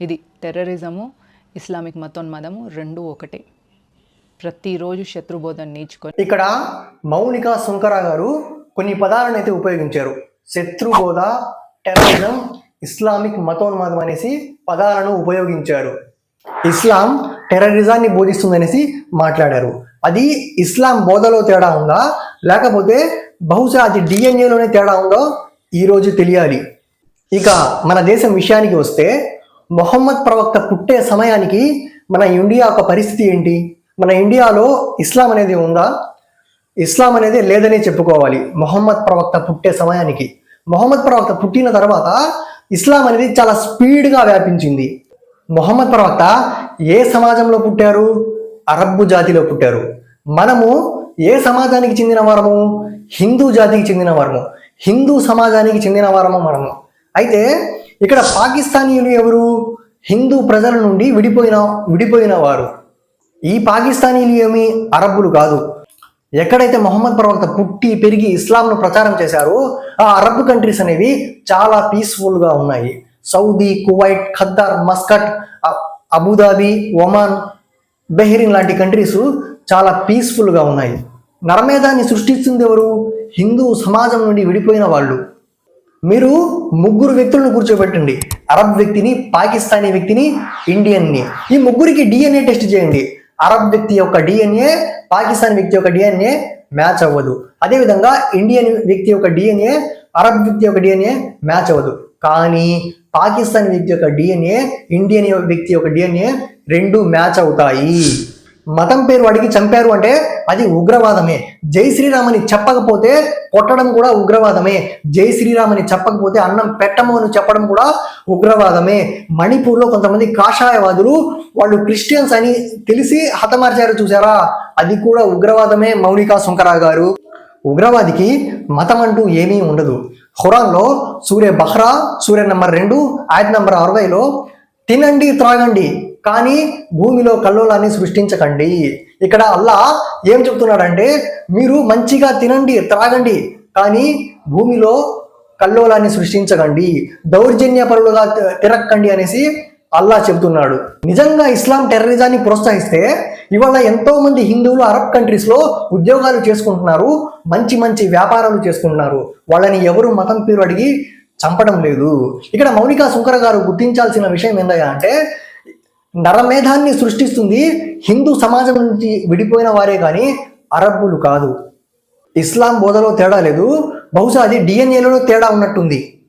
ఇది terrorism Islamic మతోన్మదము రెండు ఒకటే. ప్రతిరోజు శత్రుబోధన నేర్చుకొని ఇక్కడ మౌనిక సుంకర గారు కొన్ని పదాలను అయితే ఉపయోగించారు. శత్రుబోధ టెర్రరిజం ఇస్లామిక్ మతోన్మాదం అనేసి పదాలను ఉపయోగించారు. ఇస్లాం టెర్రరిజాన్ని బోధిస్తుందనేసి మాట్లాడారు. అది ఇస్లాం బోధలో తేడా ఉందా? లేకపోతే బహుశా అది డిఎన్ఏలోనే తేడా ఉందో? ఈరోజు తెలియాలి. ఇక మన దేశం విషయానికి వస్తే మొహమ్మద్ ప్రవక్త పుట్టే సమయానికి మన ఇండియా యొక్క పరిస్థితి ఏంటి? మన ఇండియాలో ఇస్లాం అనేది ఉందా? ఇస్లాం అనేది లేదని చెప్పుకోవాలి. మొహమ్మద్ ప్రవక్త పుట్టే సమయానికి. మొహమ్మద్ ప్రవక్త పుట్టిన తర్వాత ఇస్లాం అనేది చాలా స్పీడ్గా వ్యాపించింది. మొహమ్మద్ ప్రవక్త ఏ సమాజంలో పుట్టారు? అరబ్బు జాతిలో పుట్టారు. మనము ఏ సమాజానికి చెందిన వారము? హిందూ జాతికి చెందిన వారము. హిందూ సమాజానికి చెందిన వారము మనము. అయితే ఇక్కడ పాకిస్తానీయులు ఎవరు? హిందూ ప్రజల నుండి విడిపోయిన విడిపోయిన వారు. ఈ పాకిస్తానీలు ఏమి? అరబ్బులు కాదు. ఎక్కడైతే మొహమ్మద్ ప్రవక్త పుట్టి పెరిగి ఇస్లాంను ప్రచారం చేశారో ఆ అరబ్ కంట్రీస్ అనేవి చాలా పీస్ఫుల్గా ఉన్నాయి. Saudi Kuwait Qatar Muscat Abu Dhabi Oman Bahrain లాంటి కంట్రీస్ చాలా పీస్ఫుల్గా ఉన్నాయి. నరమేధాన్ని సృష్టిస్తుంది ఎవరు? హిందూ సమాజం నుండి విడిపోయిన వాళ్ళు. మీరు ముగ్గురు వ్యక్తులను కూర్చోబెట్టండి. అరబ్ వ్యక్తిని పాకిస్తానీ వ్యక్తిని ఇండియన్ని. ఈ ముగ్గురికి డిఎన్ఏ టెస్ట్ చేయండి. అరబ్ వ్యక్తి యొక్క డిఎన్ఏ పాకిస్తాన్ వ్యక్తి యొక్క డిఎన్ఏ మ్యాచ్ అవ్వదు. అదేవిధంగా ఇండియన్ వ్యక్తి యొక్క డిఎన్ఏ అరబ్ వ్యక్తి యొక్క డిఎన్ఏ మ్యాచ్ అవ్వదు. కానీ పాకిస్తాన్ వ్యక్తి యొక్క డిఎన్ఏ ఇండియన్ వ్యక్తి యొక్క డిఎన్ఏ రెండు మ్యాచ్ అవుతాయి. మతం పేరు వాడికి చంపారు అంటే అది ఉగ్రవాదమే. జై శ్రీరామ్ అని చెప్పకపోతే కొట్టడం కూడా ఉగ్రవాదమే. జై శ్రీరామ్ అని చెప్పకపోతే అన్నం పెట్టము అని చెప్పడం కూడా ఉగ్రవాదమే. మణిపూర్లో కొంతమంది కాషాయవాదులు వాళ్ళు క్రిస్టియన్స్ అని తెలిసి హతమార్చారు చూసారా? అది కూడా ఉగ్రవాదమే మౌనికా సుంకరా గారు. ఉగ్రవాదికి మతం అంటూ ఏమీ ఉండదు. ఖురాన్లో సూర్య బహ్రా సూర్య నంబర్ రెండు ఆయత్ నంబర్ అరవైలో తినండి త్రాగండి కానీ భూమిలో కల్లోలాన్ని సృష్టించకండి. ఇక్కడ అల్లా ఏం చెప్తున్నాడంటే మీరు మంచిగా తినండి త్రాగండి కానీ భూమిలో కల్లోలాన్ని సృష్టించకండి దౌర్జన్యపరులుగా తి- తిరక్కండి అనేసి అల్లా చెబుతున్నాడు నిజంగా ఇస్లాం టెర్రరిజాన్ని ప్రోత్సహిస్తే ఇవాళ ఎంతో మంది హిందువులు అరబ్ కంట్రీస్లో ఉద్యోగాలు చేసుకుంటున్నారు మంచి మంచి వ్యాపారాలు చేసుకుంటున్నారు. వాళ్ళని ఎవరు మతం పేరు అడిగి చంపడం లేదు. ఇక్కడ మౌనికా సుంకర గారు గుర్తించాల్సిన విషయం ఏందయ్యా అంటే నరమేధాన్ని సృష్టిస్తుంది హిందూ సమాజం నుంచి విడిపోయిన వారే కానీ అరబ్బులు కాదు. ఇస్లాం బోధలో తేడా లేదు. బహుశా అది డిఎన్ఏలో తేడా ఉన్నట్టుంది.